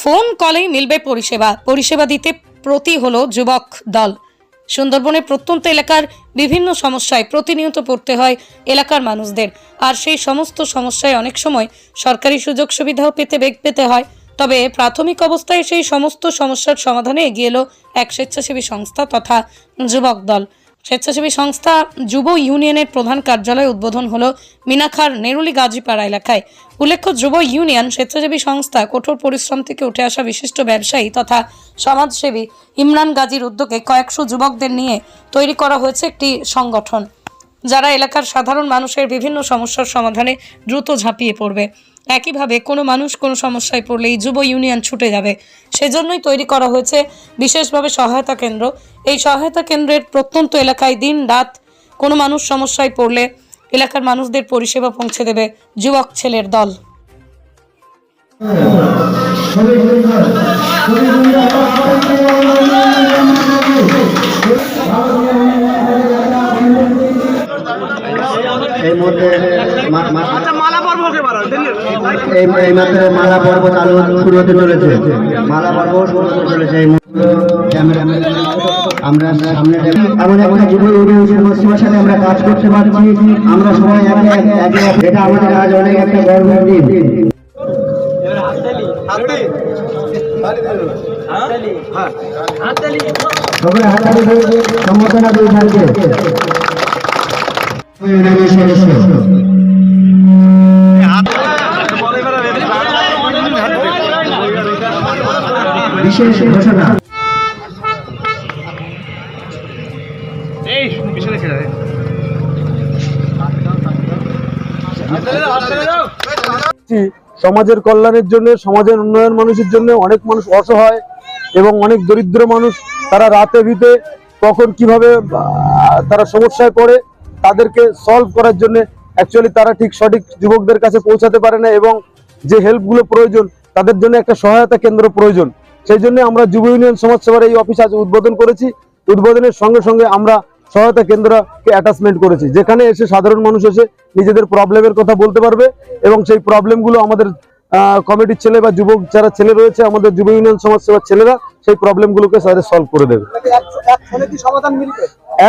Phone কলেই মিলবে পরিষেবা। পরিষেবা দিতে প্রতি হলো যুবক দল। সুন্দরবনের প্রত্যন্ত এলাকার বিভিন্ন সমস্যায় প্রতিনিয়ত পড়তে হয় এলাকার মানুষদের। আর সেই সমস্ত সমস্যায় অনেক সময় সরকারি সুযোগ সুবিধাও পেতে বেগ পেতে হয়। তবে প্রাথমিক অবস্থায় সেই সমস্ত সমস্যার সমাধানে এগিয়ে এলো এক স্বেচ্ছাসেবী সংস্থা তথা যুবক দল। স্বেচ্ছাসেবী সংস্থা যুব ইউনিয়নের প্রধান কার্যালয় উদ্বোধন হল মিনাখার নেরুলি গাজীপাড়া এলাকায়। উল্লেখ্য, যুব ইউনিয়ন স্বেচ্ছাসেবী সংস্থা কঠোর পরিশ্রম থেকে উঠে আসা বিশিষ্ট ব্যবসায়ী তথা সমাজসেবী ইমরান গাজীর উদ্যোগে কয়েকশো যুবকদের নিয়ে তৈরি করা হয়েছে একটি সংগঠন। যারা এলাকার সাধারণ মানুষের বিভিন্ন সমস্যার সমাধানে দ্রুত ঝাঁপিয়ে পড়বে একইভাবে কোনো মানুষ কোনো সমস্যায় পড়লেই যুব ইউনিয়ন ছুটে যাবে সেজন্যই তৈরি করা হয়েছে বিশেষভাবে সহায়তা কেন্দ্র এই সহায়তা কেন্দ্রের প্রত্যন্ত এলাকায় দিন রাত কোনো মানুষ সমস্যায় পড়লে এলাকার মানুষদের পরিষেবা পৌঁছে দেবে যুবক ছেলের দল এই মুহূর্তে মা- মা- আচ্ছা এই এই মাত্র মালা পর্ব চালু শুরু হতে চলেছে। মালা পর্ব শুরু হতে চলেছে এই আমরা সামনে এমন একটা যুব ইউনিয়ন পশ্চিমের সাথে আমরা কাজ করতে পারছি। আমরা সবাই একে এটা আমাদের আজ অনেক একটা গর্বের দিন। সবাই হাতালি সম্বোধনা দিয়ে থাকবে। করছি সমাজের কল্যাণের জন্য, সমাজের উন্নয়ন মানুষের জন্য অনেক মানুষ অসহায় এবং অনেক দরিদ্র মানুষ তারা রাতে ভিতে কখন কীভাবে তারা সমস্যায় পড়ে তাদেরকে সলভ করার জন্য অ্যাকচুয়ালি তারা ঠিক সঠিক যুবকদের কাছে পৌঁছাতে পারে না এবং যে হেল্পগুলো প্রয়োজন, তাদের জন্য একটা সহায়তা কেন্দ্র প্রয়োজন। সেই জন্য আমরা যুব ইউনিয়ন সমাজসেবার এই অফিস আজ উদ্বোধন করেছি। উদ্বোধনের সঙ্গে সঙ্গে আমরা সহায়তা কেন্দ্রকে অ্যাটাচমেন্ট করেছি। যেখানে এসে সাধারণ মানুষ এসে নিজেদের প্রবলেমের কথা বলতে পারবে এবং সেই প্রবলেমগুলো আমাদের কমিটির ছেলে বা যুবক যারা ছেলে রয়েছে আমাদের যুব ইউনিয়ন সমাজসেবার ছেলেরা সেই প্রবলেমগুলোকে তাদের সলভ করে দেবে।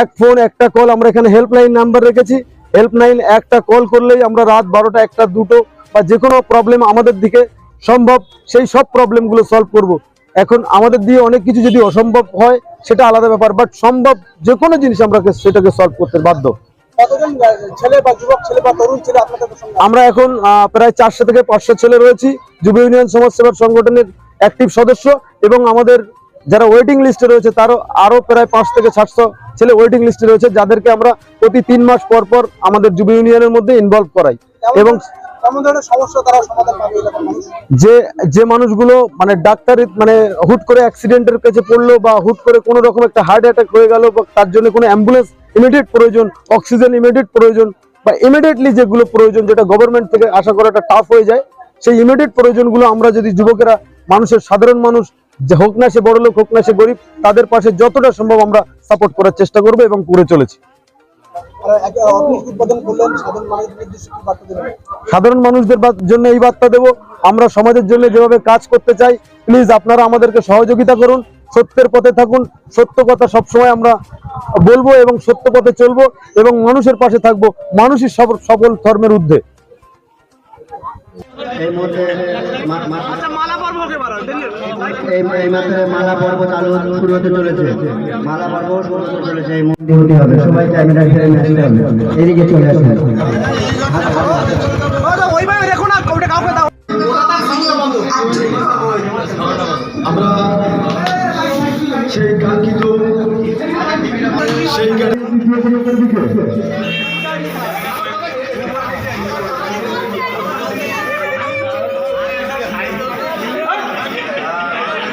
এক ফোন একটা কল আমরা এখানে হেল্পলাইন নাম্বার রেখেছি। হেল্পলাইন একটা কল করলেই আমরা রাত বারোটা একটা দুটো বা যে কোনো প্রবলেম আমাদের দিকে সম্ভব সেই সব প্রবলেমগুলো সলভ করব। এখন আমাদের দিয়ে অনেক কিছু যদি অসম্ভব হয় সেটা আলাদা ব্যাপার বাট সম্ভব যে কোনো জিনিস আমরা সেটাকে সলভ করতে বাধ্য। আমরা এখন প্রায় চারশো থেকে পাঁচশো ছেলে রয়েছি। যুব ইউনিয়ন সমাজসেবার সংগঠনের অ্যাক্টিভ সদস্য এবং আমাদের যারা ওয়েটিং লিস্টে রয়েছে তারও আরও প্রায় পাঁচ থেকে সাতশো ছেলে ওয়েটিং লিস্টে রয়েছে যাদেরকে আমরা প্রতি তিন মাস পর পর আমাদের যুব ইউনিয়নের মধ্যে ইনভলভ করাই। এবং যে যে মানুষগুলো মানে ডাক্তার মানে হুট করে অ্যাক্সিডেন্টের কাছে পড়ল বা হুট করে কোনো রকম একটা হার্ট অ্যাটাক হয়ে গেল বা তার জন্য কোনো অ্যাম্বুলেন্স ইমিডিয়েট প্রয়োজন অক্সিজেন ইমিডিয়েট প্রয়োজন বা ইমিডিয়েটলি যেগুলো প্রয়োজন, যেটা গভর্নমেন্ট থেকে আশা করাটা টাফ হয়ে যায়, সেই ইমিডিয়েট প্রয়োজনগুলো আমরা যদি যুবকেরা, মানুষের সাধারণ মানুষ, যে হোক না সে বড় লোক হোক না সে গরিব, তাদের পাশে যতটা সম্ভব আমরা সাপোর্ট করার চেষ্টা করব এবং করে চলেছি। সাধারণ মানুষদের জন্য এই বার্তা দেব, আমরা সমাজের জন্য যেভাবে কাজ করতে চাই প্লিজ আপনারা আমাদেরকে সহযোগিতা করুন। সত্যের পথে থাকুন সত্য কথা সবসময় আমরা বলব এবং সত্য পথে চলবো এবং মানুষের পাশে থাকব মানুষই সব সকল ধর্মের ঊর্ধ্বে এই মুহূর্তে মা- মা- আচ্ছা মালা পর্ব হতে পারে এই এই মাত্র মালা পর্ব চালু শুরু হতে চলেছে মালা পর্ব শুরু হতে চলেছে এই মুহূর্তে হবে সবাই ক্যামেরা ফেরে আসতে হবে এদিকে চলে আসেন ওইভাবে দেখো না ওটা কাউকে দাও আমরা সেই কাঙ্ক্ষিত সেই